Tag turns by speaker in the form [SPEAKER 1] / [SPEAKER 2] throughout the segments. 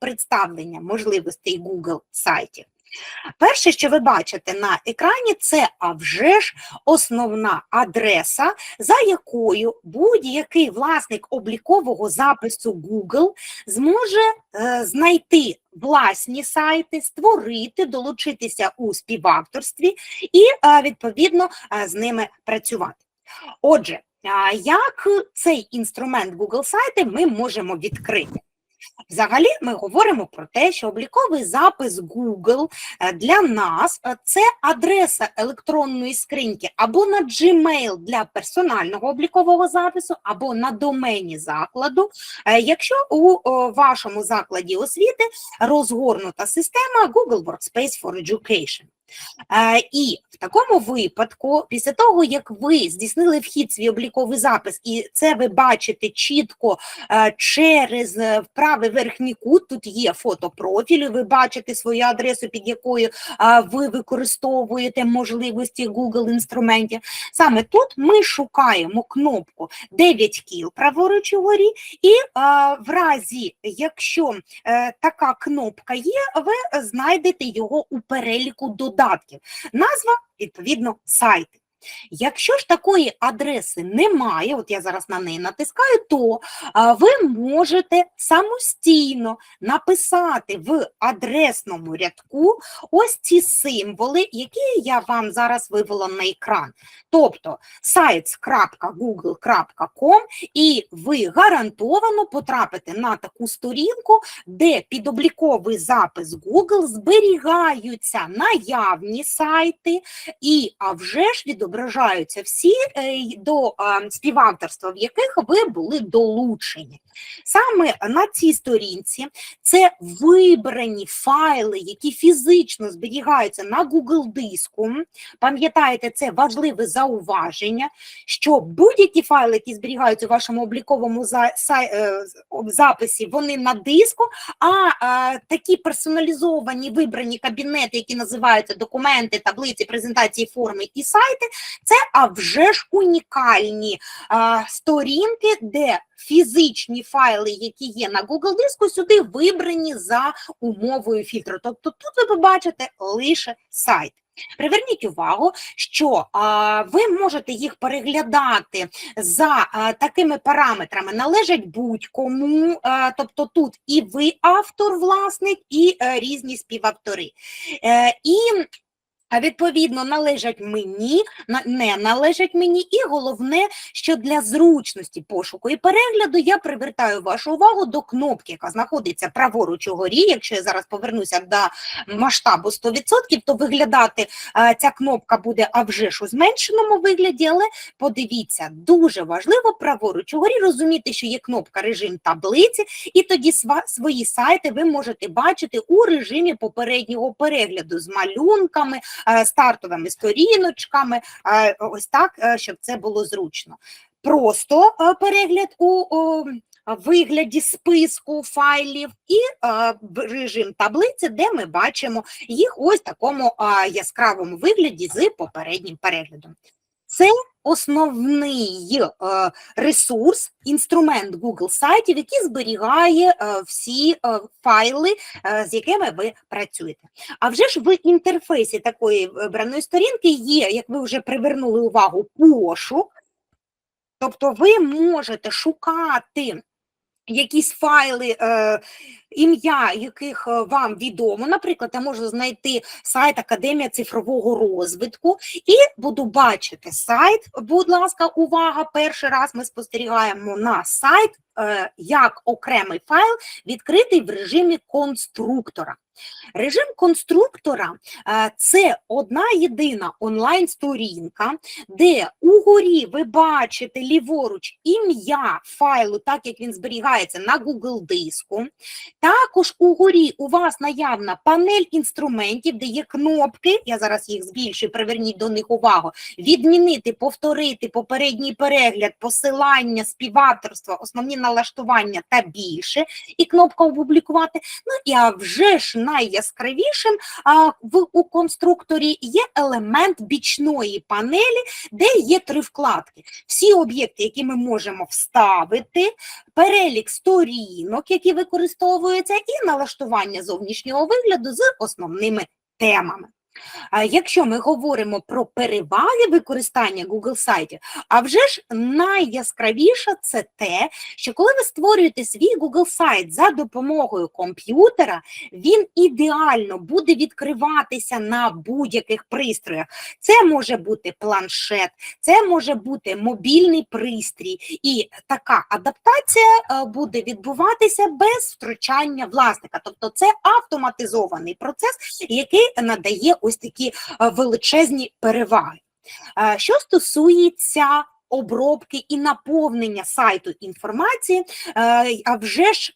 [SPEAKER 1] представлення можливостей Google сайтів. Перше, що ви бачите на екрані, це а вже ж основна адреса, за якою будь-який власник облікового запису Google зможе е, знайти власні сайти, створити, долучитися у співавторстві і е, відповідно е, з ними працювати. Отже, а як цей інструмент Google сайти ми можемо відкрити? Взагалі, ми говоримо про те, що обліковий запис Google е, для нас е, це адреса електронної скриньки або на Gmail для персонального облікового запису, або на домені закладу. Е, Якщо у вашому закладі освіти розгорнута система Google Workspace for Education. Е, І в такому випадку, після того, як ви здійснили вхід свій обліковий запис, і це ви бачите чітко е, через е, правий верхній кут, тут є фото профілю, ви бачите свою адресу, під якою ви використовуєте можливості Google інструментів. Саме тут ми шукаємо кнопку 9 кіл праворуч угорі, і в разі, якщо така кнопка є, ви знайдете його у переліку додатків. Назва, відповідно, сайти. Якщо ж такої адреси немає, от я зараз на неї натискаю, то ви можете самостійно написати в адресному рядку ось ці символи, які я вам зараз вивела на екран. Тобто sites.google.com і ви гарантовано потрапите на таку сторінку, де під обліковий запис Google зберігаються наявні сайти, і а вже ж відображаються всі е, до співавторства, в яких ви були долучені. Саме на цій сторінці це вибрані файли, які фізично зберігаються на Google диску. Пам'ятаєте, це важливе зауваження, що будь-які файли, які зберігаються у вашому обліковому е, записі, вони на диску, а такі персоналізовані вибрані кабінети, які називаються документи, таблиці, презентації, форми і сайти, це а вже ж унікальні а, сторінки, де фізичні файли, які є на Google диску, сюди вибрані за умовою фільтру. Тобто тут ви побачите лише сайт. Приверніть увагу, що а, ви можете їх переглядати за а, такими параметрами. Належать будь-кому, тобто тут і ви автор, власник, і е, різні співавтори. Е, і а відповідно належать мені, не належать мені, і головне, що для зручності пошуку і перегляду я привертаю вашу увагу до кнопки, яка знаходиться праворуч угорі. Якщо я зараз повернуся до масштабу 100%, то виглядати е, ця кнопка буде а вже ж у зменшеному вигляді, але подивіться, дуже важливо праворуч угорі розуміти, що є кнопка режим таблиці, і тоді сва- свої сайти ви можете бачити у режимі попереднього перегляду з малюнками, стартовими сторіночками, е, ось так, е, щоб це було зручно. Просто е, перегляд у вигляді списку файлів і е, режим таблиці, де ми бачимо їх ось такому яскравому вигляді з попереднім переглядом. Це основний е, ресурс, інструмент Google сайтів, який зберігає е, всі е, файли, з якими ви працюєте. А вже ж в інтерфейсі такої вибраної сторінки є, як ви вже привернули увагу, пошук. Тобто ви можете шукати якісь файли, е, ім'я яких е, вам відомо. Наприклад, я можу знайти сайт Академія цифрового розвитку і буду бачити сайт. Будь ласка, увага! Перший раз ми спостерігаємо на сайт е, як окремий файл, відкритий в режимі конструктора. Режим конструктора е, це одна єдина онлайн-сторінка, де угорі ви бачите ліворуч ім'я файлу, так як він зберігається на Google диску. Також угорі у вас наявна панель інструментів, де є кнопки. Я зараз їх збільшую, приверніть до них увагу. Відмінити, повторити попередній перегляд, посилання, співавторство, основні налаштування та більше, і кнопка опублікувати. Ну і а вже ж найяскравішим в у конструкторі є елемент бічної панелі, де є три вкладки. Всі об'єкти, які ми можемо вставити, перелік сторінок, які використовуються, і налаштування зовнішнього вигляду з основними темами. Якщо ми говоримо про переваги використання Google сайтів, а вже ж найяскравіше це те, що коли ви створюєте свій Google сайт за допомогою комп'ютера, він ідеально буде відкриватися на будь-яких пристроях. Це може бути планшет, це може бути мобільний пристрій, і така адаптація е, буде відбуватися без втручання власника. Тобто це автоматизований процес, який надає ось такі е, величезні переваги. Е, Що стосується обробки і наповнення сайту інформації, е, а вже ж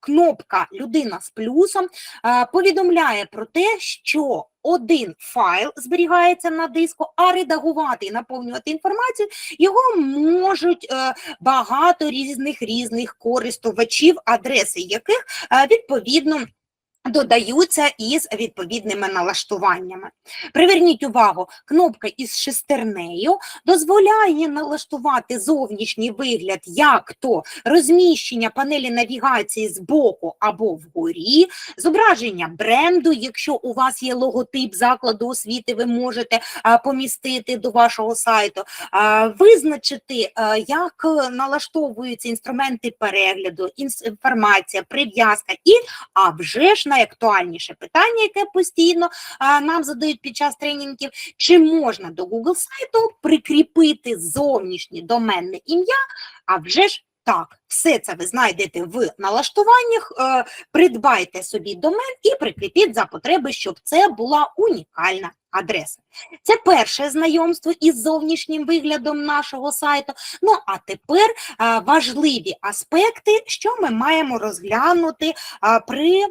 [SPEAKER 1] кнопка Людина з плюсом повідомляє про те, що один файл зберігається на диску, а редагувати і наповнювати інформацію його можуть багато різних різних користувачів, адреси яких відповідно. Додаються із відповідними налаштуваннями. Приверніть увагу, кнопка із шестернею дозволяє налаштувати зовнішній вигляд, як то розміщення панелі навігації збоку або вгорі, зображення бренду. Якщо у вас є логотип закладу освіти, ви можете помістити до вашого сайту, визначити, як налаштовуються інструменти перегляду, інформація, прив'язка і а вже ж найактуальніше питання, яке постійно нам задають під час тренінгів, чи можна до Google сайту прикріпити зовнішнє доменне ім'я, а вже ж так, все це ви знайдете в налаштуваннях, е, придбайте собі домен і прикріпіть за потреби, щоб це була унікальна адреса. Це перше знайомство із зовнішнім виглядом нашого сайту. Ну а тепер е, важливі аспекти, що ми маємо розглянути е, при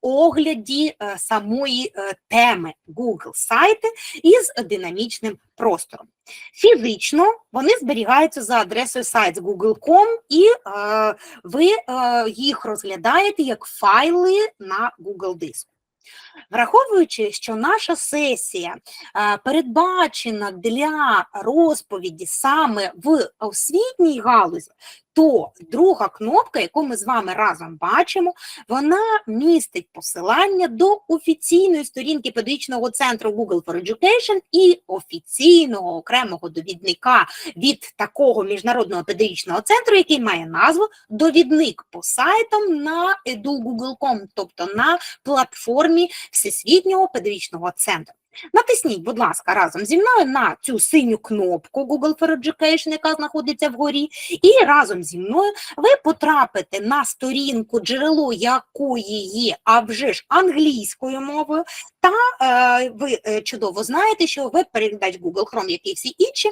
[SPEAKER 1] огляді е, самої е, теми Google сайти із динамічним простором. Фізично вони зберігаються за адресою сайт Google.com і е, ви е, їх розглядаєте як файли на Google диску. Враховуючи, що наша сесія е, передбачена для розповіді саме в освітній галузі, то друга кнопка, яку ми з вами разом бачимо, вона містить посилання до офіційної сторінки педагогічного центру Google for Education і офіційного окремого довідника від такого міжнародного педагогічного центру, який має назву Довідник по сайтам на edu.google.com, тобто на платформі Всесвітнього педагогічного центру. Натисніть, будь ласка, разом зі мною на цю синю кнопку Google for Education, яка знаходиться вгорі, і разом зі мною ви потрапите на сторінку, джерело якої є, а вже ж англійською мовою, та е, ви е, чудово знаєте, що веб-перекладач Google Chrome, як і всі інші,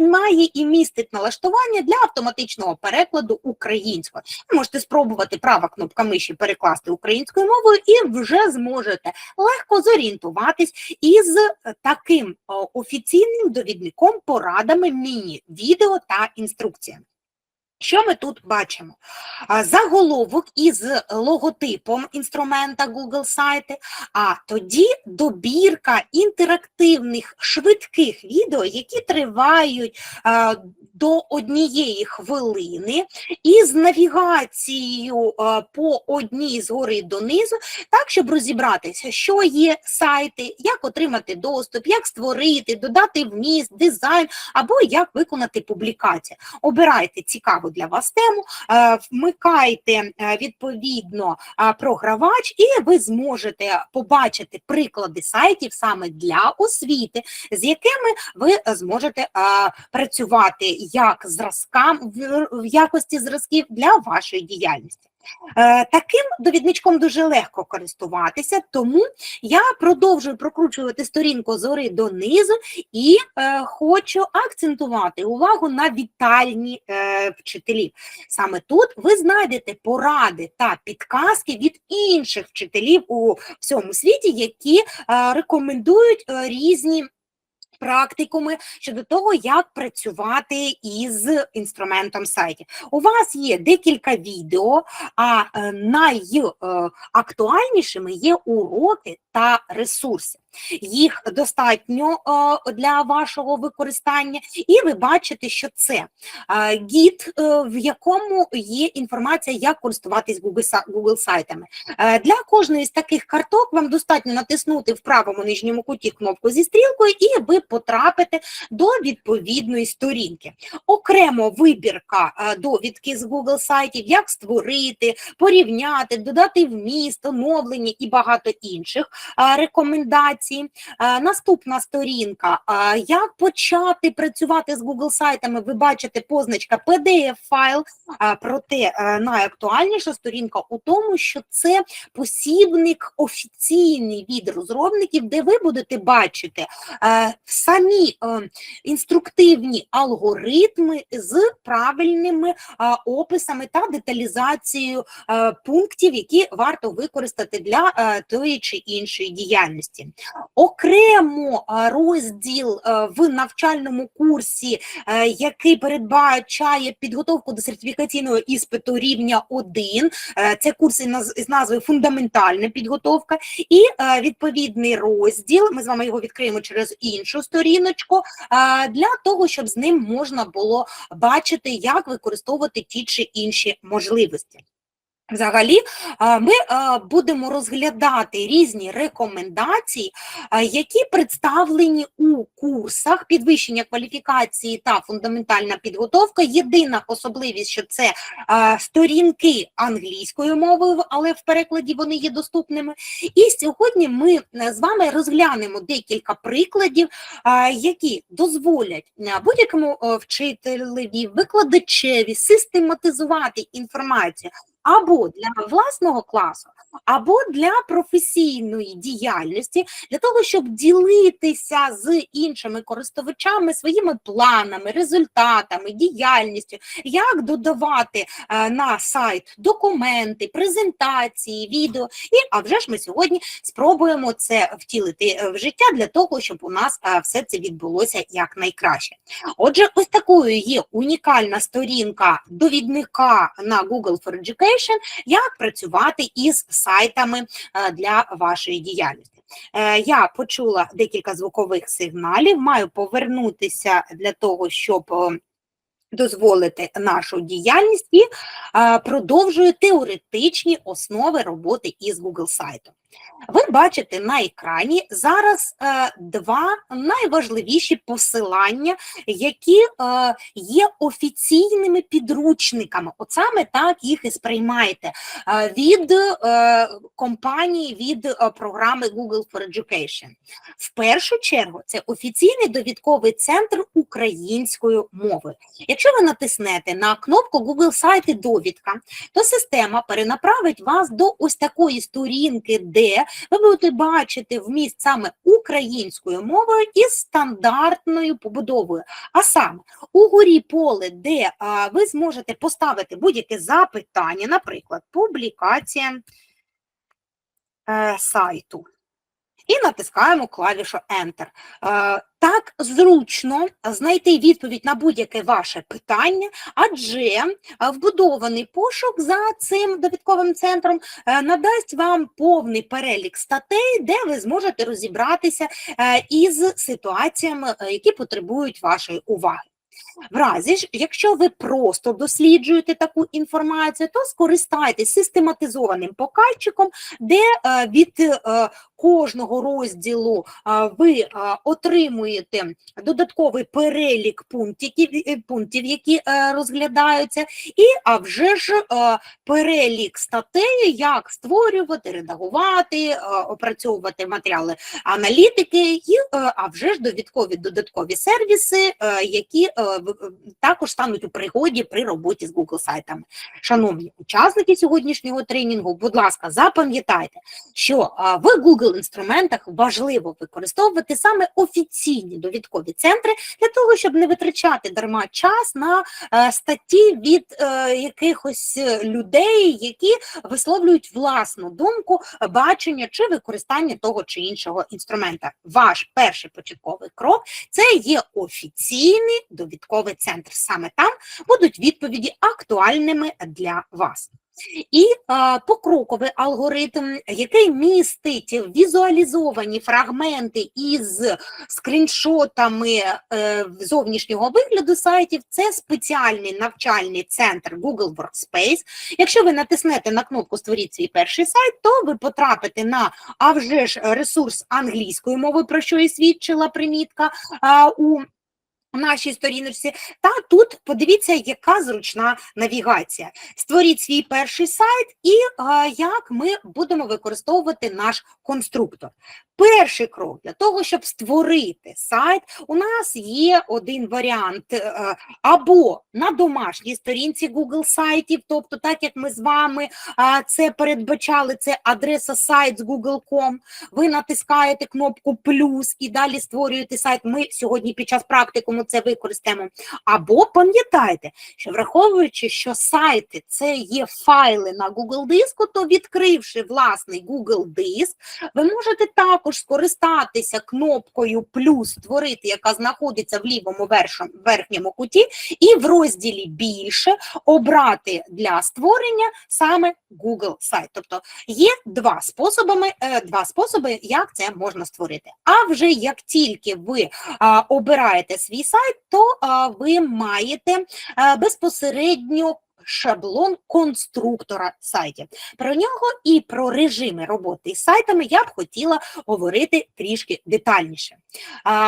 [SPEAKER 1] має і містить налаштування для автоматичного перекладу українською. Ви можете спробувати права кнопка миші перекласти українською мовою і вже зможете легко зорієнтуватись із е, таким офіційним довідником, порадами, міні-відео та інструкціями. Що ми тут бачимо? Заголовок із логотипом інструмента Google сайти, а тоді добірка інтерактивних швидких відео, які тривають до однієї хвилини, із навігацією по одній згори донизу, так, щоб розібратися, що є сайти, як отримати доступ, як створити, додати вміст, дизайн або як виконати публікацію. Обирайте цікаву для вас тему, е, вмикайте е, відповідно е, програвач, і ви зможете побачити приклади сайтів саме для освіти, з якими ви зможете працювати як зразкам в якості зразків для вашої діяльності. Е, Таким довідничком дуже легко користуватися, тому я продовжую прокручувати сторінку зори донизу і е, хочу акцентувати увагу на вітальні е, вчителів. Саме тут ви знайдете поради та підказки від інших вчителів у всьому світі, які е, рекомендують е, різні. Практикуми щодо того, як працювати із інструментом сайтів. У вас є декілька відео, а е, найактуальнішими є уроки та ресурси. Їх достатньо е, для вашого використання, і ви бачите, що це е, гід, е, в якому є інформація, як користуватись Google, сайтами. Для кожної з таких карток вам достатньо натиснути в правому нижньому куті кнопку зі стрілкою, і ви потрапите до відповідної сторінки. Окремо вибірка довідки з Google сайтів, як створити, порівняти, додати вміст, оновлення і багато інших рекомендацій. Е, Наступна сторінка. е, Як почати працювати з Google сайтами? Ви бачите позначка PDF-файл. Е, Проте найактуальніша сторінка у тому, що це посібник офіційний від розробників, де ви будете бачити самі інструктивні алгоритми з правильними описами та деталізацією пунктів, які варто використати для тої чи іншої діяльності. Окремо розділ е, в навчальному курсі, е, який передбачає підготовку до сертифікаційного іспиту рівня 1, е, це курс із назвою Фундаментальна підготовка, і відповідний розділ. Ми з вами його відкриємо через іншу сторіночку, для того, щоб з ним можна було бачити, як використовувати ті чи інші можливості. Взагалі, ми будемо розглядати різні рекомендації, які представлені у курсах підвищення кваліфікації та фундаментальна підготовка. Єдина особливість, що це сторінки англійською мовою, але в перекладі вони є доступними. І сьогодні ми е, з вами розглянемо декілька прикладів, які дозволять е, будь-якому е, вчителеві, викладачеві систематизувати інформацію або для власного класу, або для професійної діяльності, для того, щоб ділитися з іншими користувачами своїми планами, результатами, діяльністю, як додавати е, на сайт документи, презентації, відео. І а вже ж ми сьогодні спробуємо це втілити е, в життя для того, щоб у нас е, все це відбулося якнайкраще. Отже, ось такою є унікальна сторінка довідника на Google for Education, як працювати із сайтами е, для вашої діяльності. Е, Я почула декілька звукових сигналів, маю повернутися для того, щоб е, дозволити нашу діяльність і продовжую теоретичні основи роботи із Google сайтом. Ви бачите на екрані зараз е, два найважливіші посилання, які е, є офіційними підручниками. От саме так їх і сприймаєте е, від компанії, від програми Google for Education. В першу чергу це офіційний довідковий центр українською мовою. Якщо ви натиснете на кнопку Google сайти довідка, то система перенаправить вас до ось такої сторінки, де ви будете бачити вміст саме українською мовою із стандартною побудовою. А саме угорі поле, де а, ви зможете поставити будь-яке запитання, наприклад, публікація е, сайту. І натискаємо клавішу Enter. Е, Так зручно знайти відповідь на будь-яке ваше питання, адже е, вбудований пошук за цим довідковим центром е, надасть вам повний перелік статей, де ви зможете розібратися із ситуаціями, які потребують вашої уваги. В разі ж, якщо ви просто досліджуєте таку інформацію, то скористайтесь систематизованим показчиком, де е, від е, кожного розділу ви е, отримуєте додатковий перелік пунктів, пунктів, які розглядаються, і а вже ж перелік статей, як створювати, редагувати, опрацьовувати матеріали аналітики, і а вже ж довідкові додаткові сервіси, які також стануть у пригоді при роботі з Google сайтами. Шановні учасники сьогоднішнього тренінгу, будь ласка, запам'ятайте, що в Google інструментах важливо використовувати саме офіційні довідкові центри для того, щоб не витрачати дарма час на е, статті від е, якихось е, людей, які висловлюють власну думку, бачення чи використання того чи іншого інструмента. Ваш перший початковий крок це є офіційний довідковий центр. Саме там будуть відповіді актуальними для вас. І а, покроковий алгоритм, який містить візуалізовані фрагменти із скріншотами е, зовнішнього вигляду сайтів, це спеціальний навчальний центр Google Workspace. Якщо ви натиснете на кнопку Створіть свій перший сайт, то ви потрапите на а вже ж ресурс англійської мови, про що і свідчила примітка а, у нашій сторіночці. Та тут подивіться, яка зручна навігація. Створіть свій перший сайт і а, як ми будемо використовувати наш конструктор. Перший крок для того, щоб створити сайт, у нас є один варіант е, або на домашній сторінці Google сайтів, тобто, так як ми з вами а, це передбачали, це адреса сайт з Google.com, ви натискаєте кнопку плюс і далі створюєте сайт. Ми сьогодні під час практикуму це використаємо. Або пам'ятайте, що враховуючи, що сайти це є файли на Google диску, то відкривши власний Google диск, ви можете також скористатися кнопкою плюс створити, яка знаходиться в лівому верхньому куті, і в розділі більше обрати для створення саме Google сайт. Тобто є два способи, два способи, як це можна створити. А вже як тільки ви обираєте свій сайт, то ви маєте безпосередньо шаблон конструктора сайтів. Про нього і про режими роботи із сайтами я б хотіла говорити трішки детальніше.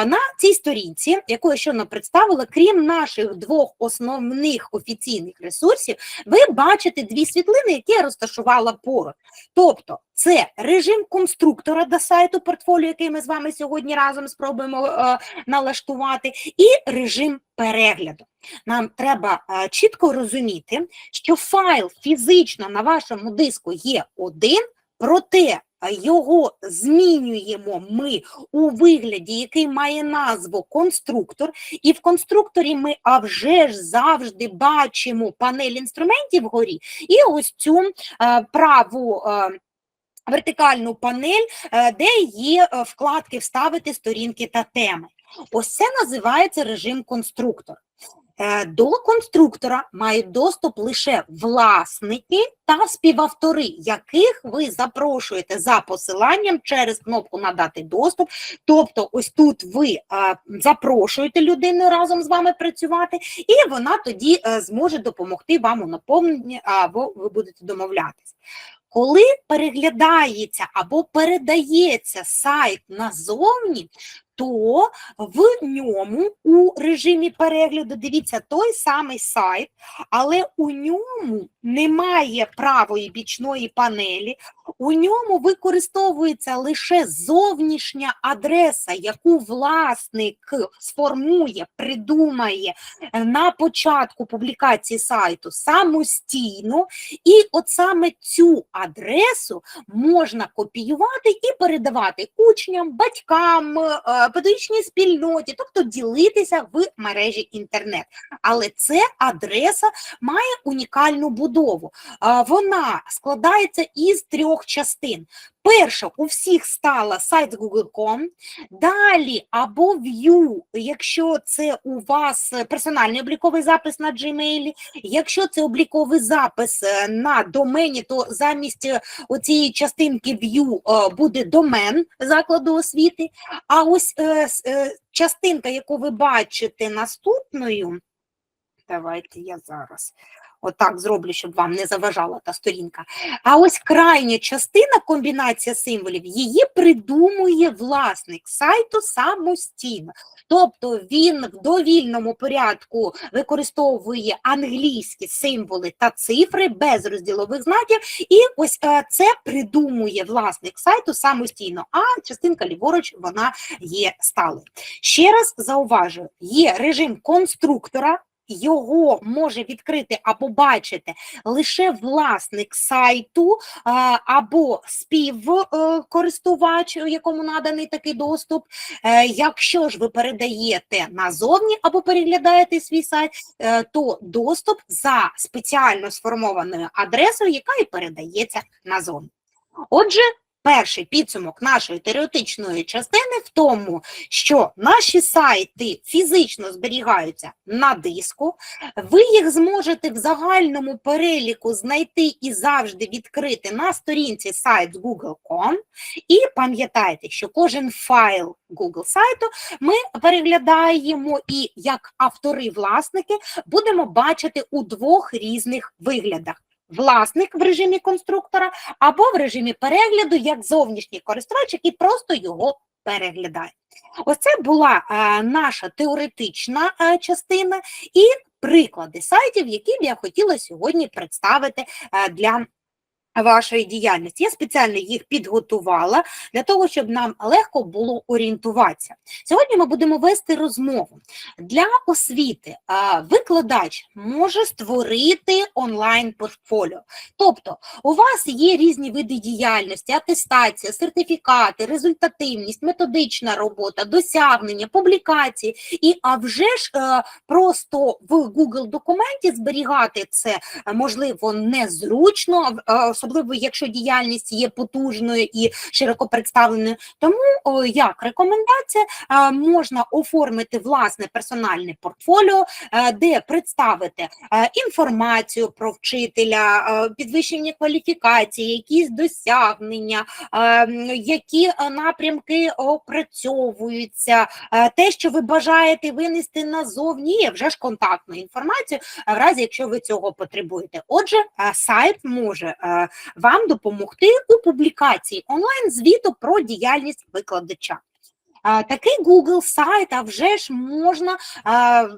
[SPEAKER 1] На цій сторінці, яку я щойно представила, крім наших двох основних офіційних ресурсів, ви бачите дві світлини, які я розташувала поруч. Тобто, це режим конструктора до сайту портфоліо, який ми з вами сьогодні разом спробуємо е, налаштувати, і режим перегляду. Нам треба е, чітко розуміти, що файл фізично на вашому диску є один, проте е, його змінюємо ми у вигляді, який має назву конструктор, і в конструкторі ми а вже ж завжди бачимо панель інструментів вгорі, і ось цю е, праву. е, Вертикальну панель, е, де є е, вкладки Вставити сторінки та теми. Ось це називається режим конструктор. Е, До конструктора мають доступ лише власники та співавтори, яких ви запрошуєте за посиланням через кнопку Надати доступ. Тобто, ось тут ви запрошуєте людину разом з вами працювати, і вона тоді зможе допомогти вам у наповненні, або ви будете домовлятись. Коли переглядається або передається сайт назовні, то в ньому у режимі перегляду дивіться той самий сайт, але у ньому немає правої бічної панелі, у ньому використовується лише зовнішня адреса, яку власник сформує, придумає е, на початку публікації сайту самостійно, і от саме цю адресу можна копіювати і передавати учням, батькам, е, педагогічній спільноті, тобто ділитися в мережі інтернет. Але це адреса має унікальну будову. Вона складається із трьох частин. Перша у всіх стала сайт Google.com, далі або View, якщо це у вас персональний обліковий запис на Gmail, якщо це обліковий запис е, на домені, то замість е, оцієї частинки View е, буде домен закладу освіти. А ось частинка, яку ви бачите наступною, давайте я зараз отак зроблю, щоб вам не заважала та сторінка. А ось крайня частина, комбінація символів, її придумує власник сайту самостійно. Тобто він в довільному порядку використовує англійські символи та цифри без розділових знаків, і ось е, це придумує власник сайту самостійно, а частинка ліворуч вона є сталою. Ще раз зауважую, є режим конструктора. Його може відкрити або бачити лише власник сайту або співкористувач, якому наданий такий доступ. Е, Якщо ж ви передаєте назовні або переглядаєте свій сайт, е, то доступ за спеціально сформованою адресою, яка і передається назовні. Отже, перший підсумок нашої теоретичної частини в тому, що наші сайти фізично зберігаються на диску, ви їх зможете в загальному переліку знайти і завжди відкрити на сторінці сайт Google.com. І пам'ятайте, що кожен файл Google сайту ми переглядаємо і як автори-власники будемо бачити у двох різних виглядах. Власник в режимі конструктора або в режимі перегляду як зовнішній користувач, який просто його переглядає. Ось це була е, наша теоретична е, частина і приклади сайтів, які б я хотіла сьогодні представити е, для вашої діяльності. Я спеціально їх підготувала для того, щоб нам легко було орієнтуватися. Сьогодні ми будемо вести розмову. Для освіти викладач може створити онлайн-портфоліо. Тобто, у вас є різні види діяльності, атестація, сертифікати, результативність, методична робота, досягнення, публікації. І а вже ж е, просто в Google документі зберігати це можливо незручно, е, особливо якщо діяльність є потужною і широко представленою. Тому о, як рекомендація е, можна оформити власне персональне портфоліо, е, де представити е, інформацію про вчителя, е, підвищення кваліфікації, якісь досягнення, е, які е, напрямки опрацьовуються, е, те, що ви бажаєте винести назовні, є вже ж контактну інформацію, е, в разі якщо ви цього потребуєте. Отже, е, сайт може вам допомогти у публікації онлайн звіту про діяльність викладача. Такий Google сайт, а вже ж можна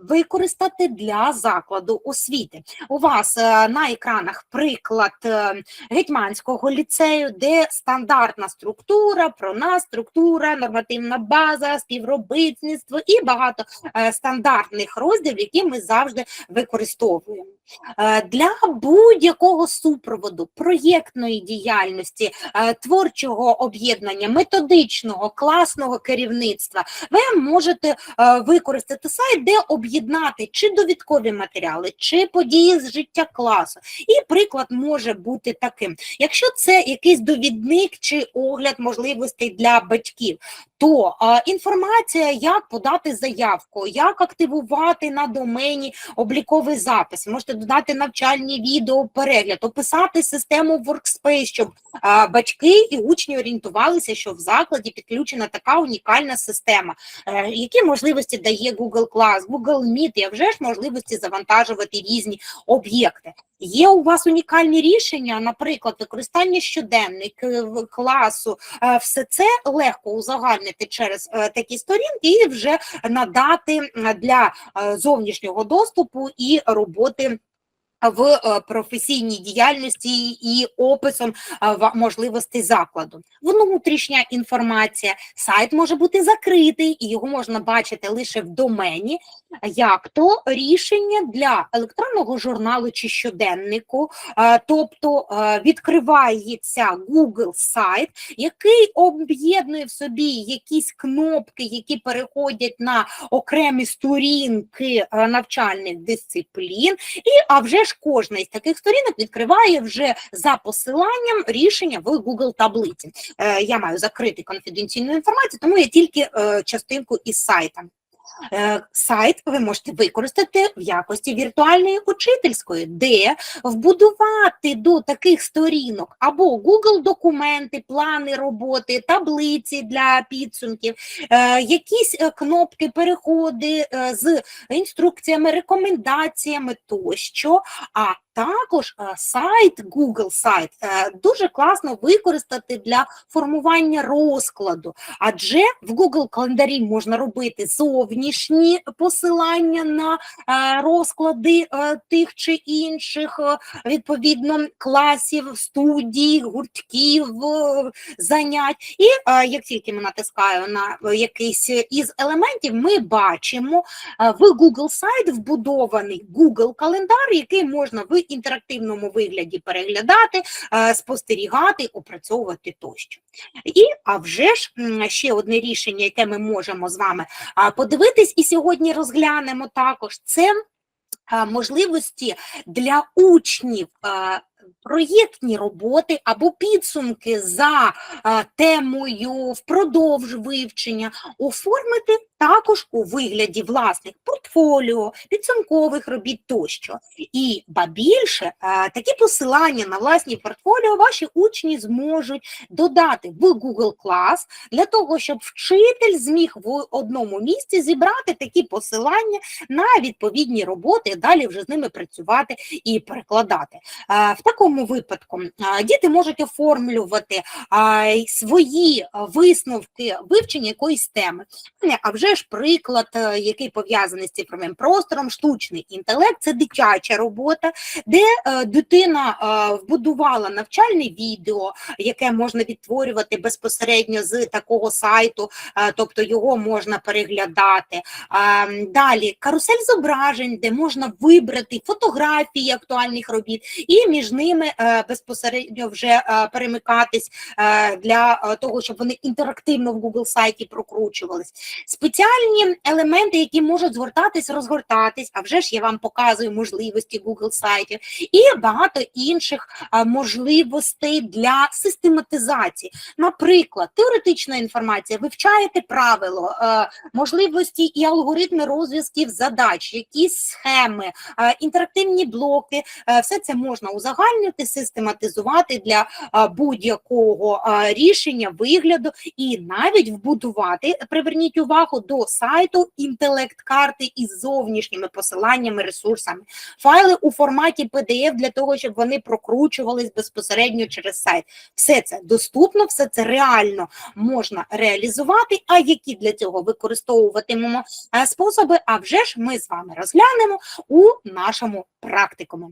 [SPEAKER 1] використати для закладу освіти. У вас е, на екранах приклад е, Гетьманського ліцею, де стандартна структура, прона структура, нормативна база, співробітництво і багато е, стандартних розділів, які ми завжди використовуємо. Для будь-якого супроводу, проєктної діяльності, творчого об'єднання, методичного, класного керівництва, ви можете е, використати сайт, де об'єднати чи довідкові матеріали, чи події з життя класу. І приклад може бути таким: якщо це якийсь довідник чи огляд можливостей для батьків, то е, інформація, як подати заявку, як активувати на домені обліковий запис, можете додати навчальні відео, перегляд, описати систему Workspace, щоб е, батьки і учні орієнтувалися, що в закладі підключена така унікальна система. Е, які можливості дає Google Class, Google Meet, а вже ж можливості завантажувати різні об'єкти. Є у вас унікальні рішення, наприклад, використання щоденник класу, е, все це легко узагальнити через е, такі сторінки і вже надати е, для е, зовнішнього доступу і роботи. В е, професійній діяльності і описом е, можливостей закладу. Внутрішня інформація. Сайт може бути закритий, і його можна бачити лише в домені, як то рішення для електронного журналу чи щоденнику, е, тобто відкривається Google сайт, який об'єднує в собі якісь кнопки, які переходять на окремі сторінки навчальних дисциплін, і а вже ж кожна із таких сторінок відкриває вже за посиланням рішення в Google таблиці. Е, Я маю закрити конфіденційну інформацію, тому я тільки е, частинку із сайта. Е, Сайт ви можете використати в якості віртуальної учительської, де вбудувати до таких сторінок або Google документи, плани роботи, таблиці для підсумків, е, якісь е, кнопки, переходи з інструкціями, рекомендаціями тощо. А також е, сайт, Google сайт е, дуже класно використати для формування розкладу, адже в Google календарі можна робити зовнішні посилання на е, розклади тих чи інших відповідно класів, студій, гуртків, занять. І як тільки ми натискаємо на якийсь із елементів, ми бачимо в Google сайт вбудований Google календар, який можна в інтерактивному вигляді переглядати, е, спостерігати, опрацьовувати тощо. І а вже ж ще одне рішення, яке ми можемо з вами подивитись, і сьогодні розглянемо також це можливості для учнів. проєктні роботи або підсумки за темою впродовж вивчення оформити також у вигляді власних портфоліо, підсумкових робіт тощо. І ба більше е, такі посилання на власні портфоліо ваші учні зможуть додати в Google Class для того, щоб вчитель зміг в одному місці зібрати такі посилання на відповідні роботи, далі вже з ними працювати і перекладати. Е, В такому випадку е, діти можуть оформлювати свої висновки вивчення якоїсь теми. А вже ж приклад, е, який пов'язаний з цифровим простором, штучний інтелект це дитяча робота, де е, дитина е, вбудувала навчальне відео, яке можна відтворювати безпосередньо з такого сайту, тобто його можна переглядати. Далі карусель зображень, де можна вибрати фотографії актуальних робіт і між ними безпосередньо вже перемикатись для того, щоб вони інтерактивно в Google сайті прокручувались. Спеціальні елементи, які можуть згортатись, розгортатись, а вже ж я вам показую можливості Google сайтів, і багато інших можливостей для систематизації. Наприклад, теоретична інформація, вивчаєте правило, можливості і алгоритми розв'язків задач, якісь схеми, інтерактивні блоки, все це можна узагальнити, систематизувати для будь-якого рішення, вигляду і навіть вбудувати, приверніть увагу до сайту інтелект-карти із зовнішніми посиланнями, ресурсами, файли у форматі PDF для того, щоб вони прокручувались безпосередньо через сайт. Все це доступно, все це реально можна реалізувати. А які для цього використовуватимемо е, способи? А вже ж ми з вами розглянемо у нашому практикумі.